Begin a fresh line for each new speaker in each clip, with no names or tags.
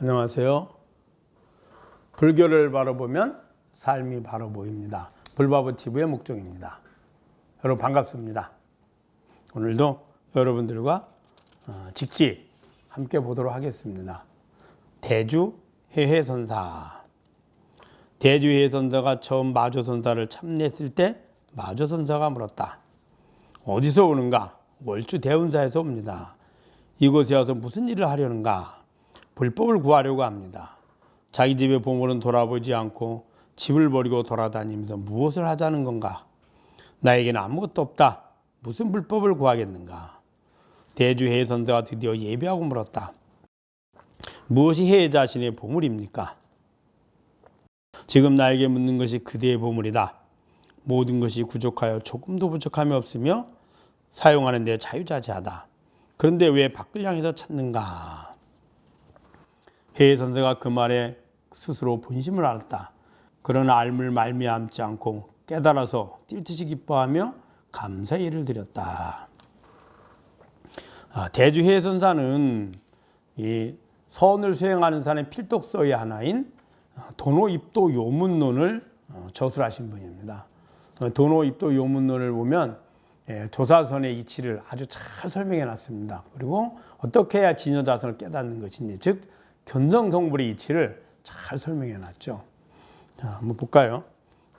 안녕하세요. 불교를 바라보면 삶이 바로 보입니다. 불바보 TV의 목종입니다. 여러분 반갑습니다. 오늘도 여러분들과 어, 직지 함께 보도록 하겠습니다. 대주 해해선사. 대주 해해선사가 처음 마조선사를 참여했을 때 마조선사가 물었다. 어디서 오는가? 월주 대운사에서 옵니다. 이곳에 와서 무슨 일을 하려는가? 불법을 구하려고 합니다. 자기 집의 보물은 돌아보지 않고 집을 버리고 돌아다니면서 무엇을 하자는 건가? 나에게는 아무것도 없다. 무슨 불법을 구하겠는가? 대주 해선사가 드디어 예배하고 물었다. 무엇이 해 자신의 보물입니까? 지금 나에게 묻는 것이 그대의 보물이다. 모든 것이 부족하여 조금도 부족함이 없으며 사용하는 데 자유자재하다. 그런데 왜 밖을 향해서 찾는가? 해의 선생가 그 말에 스스로 본심을 알았다. 그러나 알물 말미암지 않고 깨달아서 뛸듯이 기뻐하며 감사의 일을 드렸다. 아, 대주 해 선사는 이 선을 수행하는 사람의 필독서의 하나인 어, 도노 입도 요문론을 어, 저술하신 분입니다. 어, 도노 입도 요문론을 보면 예, 조사선의 이치를 아주 잘 설명해 놨습니다. 그리고 어떻게 해야 진여자선을 깨닫는 것인지, 즉 견성 성불의 이치를 잘 설명해 놨죠. 자, 한번 볼까요?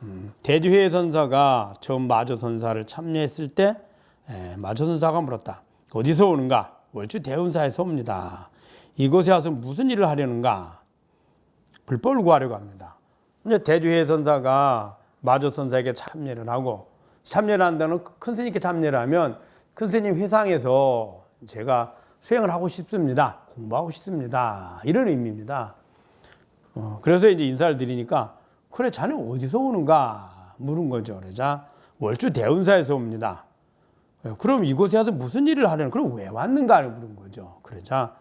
음, 대주회 선사가 처음 마조 선사를 참여했을 때 에, 마조 선사가 물었다. 어디서 오는가? 월주 대운사에서 옵니다. 이곳에 와서 무슨 일을 하려는가? 불법을 구하려고 합니다. 이제 대주회 선사가 마조 선사에게 참여를 하고 참여를 한다는 큰 스님께 참여를 하면 큰 스님 회상에서 제가 수행을 하고 싶습니다. 공부하고 싶습니다. 이런 의미입니다. 어, 그래서 이제 인사를 드리니까 그래 자네 어디서 오는가 물은 거죠. 그러자 월주 대운사에서 옵니다. 예, 그럼 이곳에 와서 무슨 일을 하려는 그럼 왜 왔는가를 물은 거죠. 그러자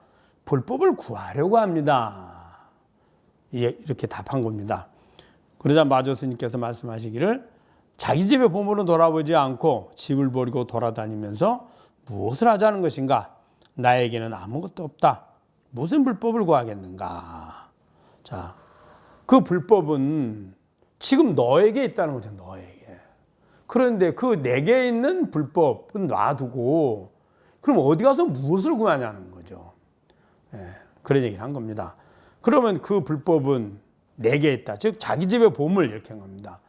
불법을 구하려고 합니다. 예, 이렇게 답한 겁니다. 그러자 마조 스님께서 말씀하시기를 자기 집의 보물은 돌아보지 않고 집을 버리고 돌아다니면서 무엇을 하자는 것인가? 나에게는 아무것도 없다. 무슨 불법을 구하겠는가? 자, 그 불법은 지금 너에게 있다는 거죠, 너에게. 그런데 그 내게 있는 불법은 놔두고 그럼 어디 가서 무엇을 구하냐는 거죠. 예, 그런 얘기를 한 겁니다. 그러면 그 불법은 내게 있다. 즉, 자기 집의 보물 이렇게 한 겁니다.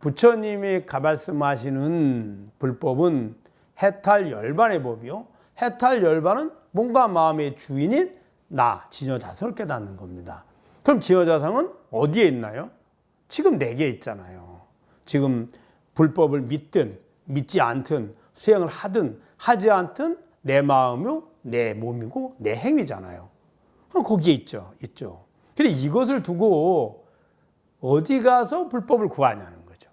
부처님이 가발씀하시는 불법은 해탈 열반의 법이요. 해탈 열반은 몸과 마음의 주인인 나, 진여자성을 깨닫는 겁니다. 그럼 진여자성은 어디에 있나요? 지금 내게 있잖아요. 지금 불법을 믿든 믿지 않든 수행을 하든 하지 않든 내 마음이요, 내 몸이고 내 행위잖아요. 그럼 거기에 있죠, 있죠. 근데 이것을 두고 어디 가서 불법을 구하냐는 거죠.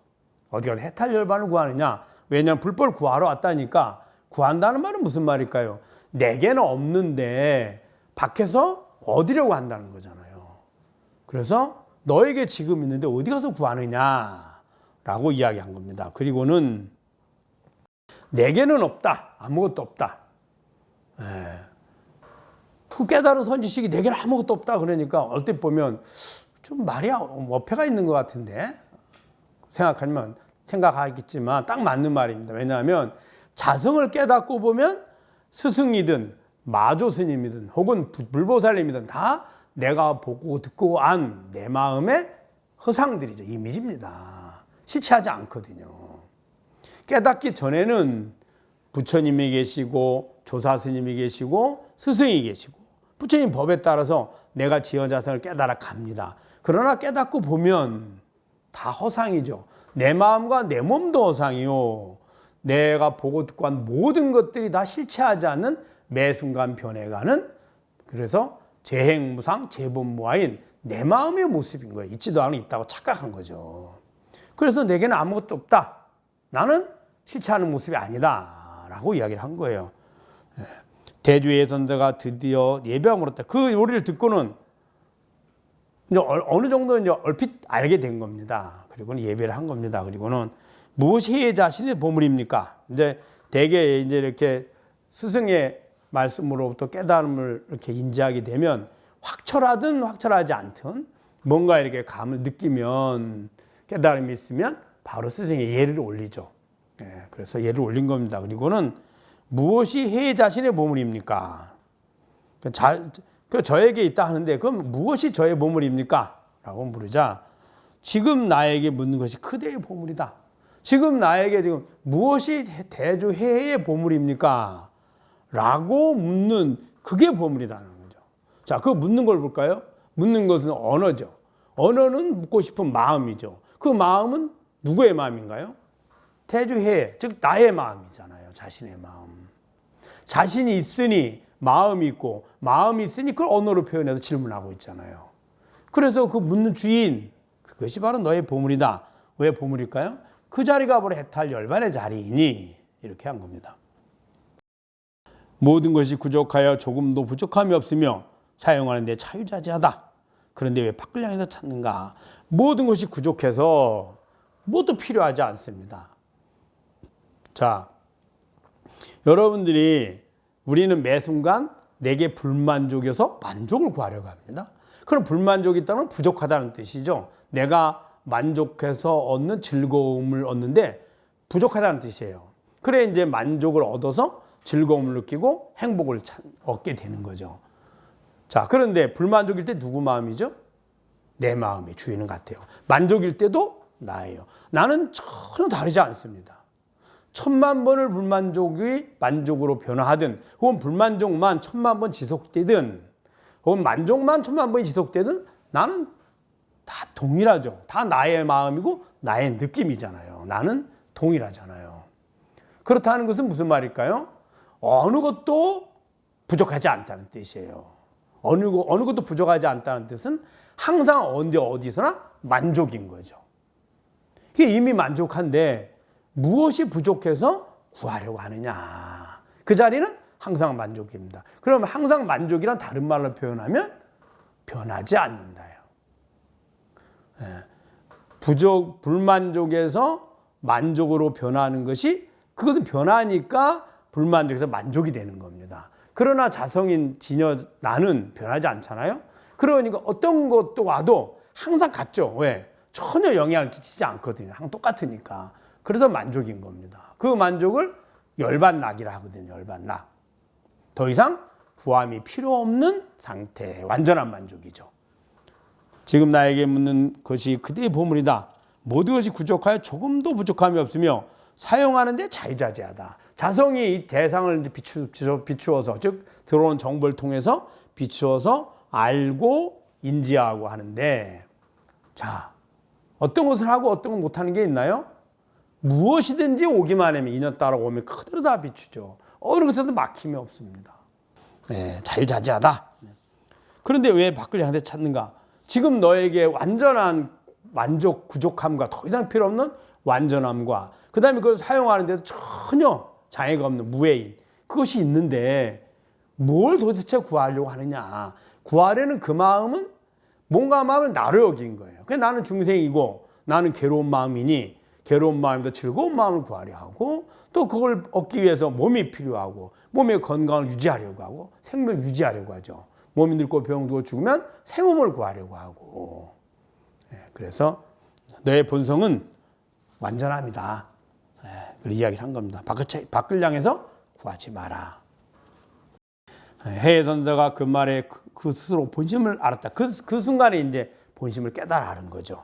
어디 가서 해탈 열반을 구하느냐? 왜냐하면 불법을 구하러 왔다니까 구한다는 말은 무슨 말일까요? 내게는 없는데 밖에서 얻으려고 한다는 거잖아요. 그래서 너에게 지금 있는데 어디 가서 구하느냐 라고 이야기한 겁니다. 그리고는 내게는 없다. 아무것도 없다. 예. 그 깨달은 선지식이 내게는 아무것도 없다. 그러니까 얼핏 보면 좀 말이 어폐가 있는 것 같은데 생각하면 생각하겠지만 딱 맞는 말입니다. 왜냐하면 자성을 깨닫고 보면 스승이든 마조 스님이든 혹은 불보살님이든 다 내가 보고 듣고 안 내 마음의 허상들이죠. 이미지입니다. 실체하지 않거든요. 깨닫기 전에는 부처님이 계시고 조사 스님이 계시고 스승이 계시고 부처님 법에 따라서 내가 지어자성을 깨달아 갑니다. 그러나 깨닫고 보면 다 허상이죠. 내 마음과 내 몸도 허상이요. 내가 보고 듣고 한 모든 것들이 다 실체하지 않는 매 순간 변해가는 그래서 재행무상 재본무아인 내 마음의 모습인 거예요. 있지도 않은 있다고 착각한 거죠. 그래서 내게는 아무것도 없다. 나는 실체하는 모습이 아니다. 라고 이야기를 한 거예요. 예. 대주의 선대가 드디어 예배가 물었다. 그 요리를 듣고는 이제 어느 정도 이제 얼핏 알게 된 겁니다. 그리고는 예배를 한 겁니다. 그리고는 무엇이 해 자신의 보물입니까? 이제 대개 이제 이렇게 스승의 말씀으로부터 깨달음을 이렇게 인지하게 되면 확철하든 확철하지 않든 뭔가 이렇게 감을 느끼면 깨달음이 있으면 바로 스승의 예를 올리죠. 예, 그래서 예를 올린 겁니다. 그리고는 무엇이 해 자신의 보물입니까? 그 자, 그 저에게 있다 하는데 그럼 무엇이 저의 보물입니까? 라고 물으자 지금 나에게 묻는 것이 그대의 보물이다. 지금 나에게 지금 무엇이 대주해의 보물입니까? 라고 묻는 그게 보물이라는 거죠. 자, 그 묻는 걸 볼까요? 묻는 것은 언어죠. 언어는 묻고 싶은 마음이죠. 그 마음은 누구의 마음인가요? 대주해, 즉 나의 마음이잖아요. 자신의 마음. 자신이 있으니 마음이 있고 마음이 있으니 그걸 언어로 표현해서 질문하고 있잖아요. 그래서 그 묻는 주인 그것이 바로 너의 보물이다. 왜 보물일까요? 그 자리가 바로 해탈 열반의 자리이니 이렇게 한 겁니다. 모든 것이 부족하여 조금도 부족함이 없으며 사용하는 데 자유자재하다. 그런데 왜 밖을 향해서 찾는가? 모든 것이 부족해서 모두 필요하지 않습니다. 자, 여러분들이 우리는 매 순간 내게 불만족이어서 만족을 구하려고 합니다. 그럼 불만족이 있다면 부족하다는 뜻이죠. 내가 만족해서 얻는 즐거움을 얻는데 부족하다는 뜻이에요. 그래 이제 만족을 얻어서 즐거움을 느끼고 행복을 얻게 되는 거죠. 자, 그런데 불만족일 때 누구 마음이죠? 내 마음이 주인은 같아요. 만족일 때도 나예요. 나는 전혀 다르지 않습니다. 천만 번을 불만족이 만족으로 변화하든 혹은 불만족만 천만 번 지속되든 혹은 만족만 천만 번이 지속되든 나는 다 동일하죠. 다 나의 마음이고 나의 느낌이잖아요. 나는 동일하잖아요. 그렇다는 것은 무슨 말일까요? 어느 것도 부족하지 않다는 뜻이에요. 어느, 어느 것도 부족하지 않다는 뜻은 항상 언제 어디서나 만족인 거죠. 그게 이미 만족한데 무엇이 부족해서 구하려고 하느냐. 그 자리는 항상 만족입니다. 그러면 항상 만족이란 다른 말로 표현하면 변하지 않는다요. 예. 부족, 불만족에서 만족으로 변하는 것이 그것은 변하니까 불만족에서 만족이 되는 겁니다. 그러나 자성인 진여 나는 변하지 않잖아요. 그러니까 어떤 것도 와도 항상 같죠. 왜? 전혀 영향을 끼치지 않거든요. 항상 똑같으니까. 그래서 만족인 겁니다. 그 만족을 열반낙이라 하거든요. 열반낙. 더 이상 구함이 필요 없는 상태. 완전한 만족이죠. 지금 나에게 묻는 것이 그대의 보물이다. 모든 것이 부족하여 조금도 부족함이 없으며 사용하는데 자유자재하다. 자성이 이 대상을 비추, 비추어서 즉 들어온 정보를 통해서 비추어서 알고 인지하고 하는데 자 어떤 것을 하고 어떤 걸 못하는 게 있나요? 무엇이든지 오기만 하면 인연 따라 오면 그대로 다 비추죠. 어느 것에도 막힘이 없습니다. 네, 자유자재하다. 그런데 왜 밖을 향해 찾는가? 지금 너에게 완전한 만족, 부족함과 더 이상 필요 없는 완전함과 그 다음에 그걸 사용하는데도 전혀 장애가 없는 무해인 그것이 있는데 뭘 도대체 구하려고 하느냐. 구하려는 그 마음은 뭔가 마음을 나로 여긴 거예요. 그 나는 중생이고 나는 괴로운 마음이니 괴로운 마음보다 즐거운 마음을 구하려 하고 또 그걸 얻기 위해서 몸이 필요하고 몸의 건강을 유지하려고 하고 생명을 유지하려고 하죠. 몸이 늙고 병들고 죽으면 새 몸을 구하려고 하고 예, 그래서 너의 본성은 완전합니다. 예, 그 이야기를 한 겁니다. 밖을 향해서 구하지 마라. 예, 해의 선자가 그 말에 그, 그 스스로 본심을 알았다. 그, 그 순간에 이제 본심을 깨달아 하는 거죠.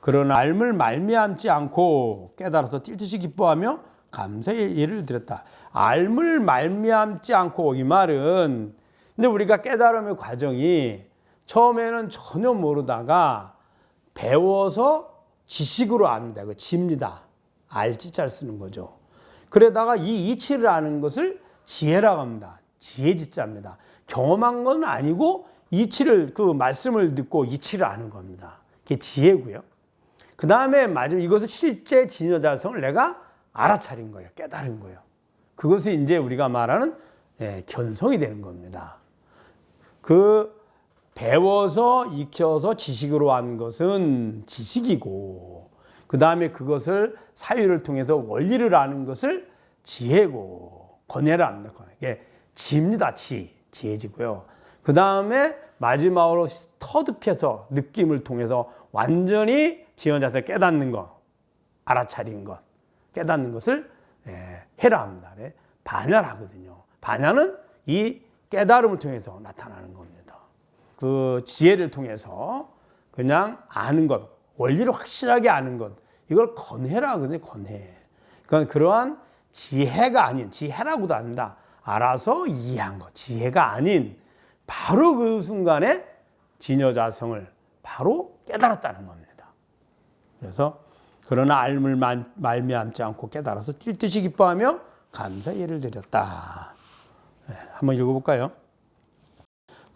그러나 알을 말미암지 않고 깨달아서 뛸듯이 기뻐하며 감사의 예를 드렸다. 알을 말미암지 않고 이 말은 근데 우리가 깨달음의 과정이 처음에는 전혀 모르다가 배워서 지식으로 압니다. 그 집니다. 알지자를 쓰는 거죠. 그러다가 이 이치를 아는 것을 지혜라고 합니다. 지혜지자입니다. 경험한 건 아니고 이치를 그 말씀을 듣고 이치를 아는 겁니다. 그게 지혜고요. 그 다음에 마지막 이것을 실제 진여자성을 내가 알아차린 거예요. 깨달은 거예요. 그것이 이제 우리가 말하는 예, 견성이 되는 겁니다. 그 배워서 익혀서 지식으로 한 것은 지식이고 그 다음에 그것을 사유를 통해서 원리를 아는 것을 지혜고 권해를 합니다. 이게 지입니다. 지 지혜지고요. 그 다음에 마지막으로 터득해서 느낌을 통해서 완전히 지연자세 깨닫는 것, 알아차린 것, 깨닫는 것을 예, 해라 합니다. 네, 반야하거든요. 반야는 이 깨달음을 통해서 나타나는 겁니다. 그 지혜를 통해서 그냥 아는 것, 원리를 확실하게 아는 것, 이걸 건해라 그러네, 건해. 그러니까 그러한 지혜가 아닌, 지혜라고도 한다. 알아서 이해한 것, 지혜가 아닌 바로 그 순간에 진여자성을 바로 깨달았다는 겁니다. 그래서 그러나 알물 말- 말미암지 않고 깨달아서 뛸 듯이 기뻐하며 감사 예를 드렸다. 네, 한번 읽어볼까요?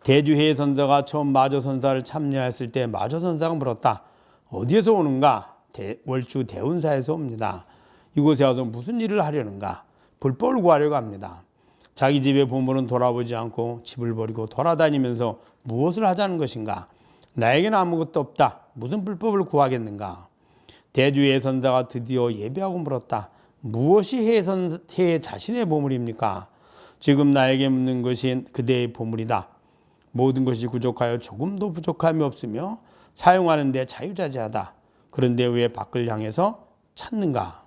대주회 선사가 처음 마저 선사를 참여했을 때 마저 선사가 물었다. 어디에서 오는가? 대- 월주 대운사에서 옵니다. 이곳에 와서 무슨 일을 하려는가? 불법을 구하려고 합니다. 자기 집의 보물은 돌아보지 않고 집을 버리고 돌아다니면서 무엇을 하자는 것인가? 나에게는 아무것도 없다. 무슨 불법을 구하겠는가? 대주의 선사가 드디어 예배하고 물었다. 무엇이 해선, 해 자신의 보물입니까? 지금 나에게 묻는 것이 그대의 보물이다. 모든 것이 부족하여 조금도 부족함이 없으며 사용하는데 자유자재하다. 그런데 왜 밖을 향해서 찾는가?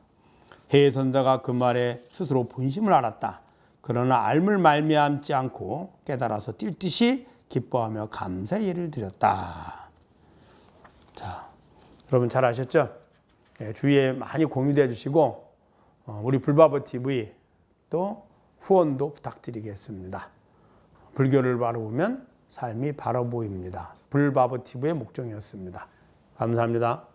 해의 선사가 그 말에 스스로 본심을 알았다. 그러나 알물 말미암지 않고 깨달아서 뛸 듯이 기뻐하며 감사 예를 드렸다. 자, 여러분 잘 아셨죠? 예, 주위에 많이 공유해 주시고 어, 우리 불바보 TV 또 후원도 부탁드리겠습니다. 불교를 바라보면 삶이 바라 보입니다. 불바보 TV의 목적이었습니다. 감사합니다.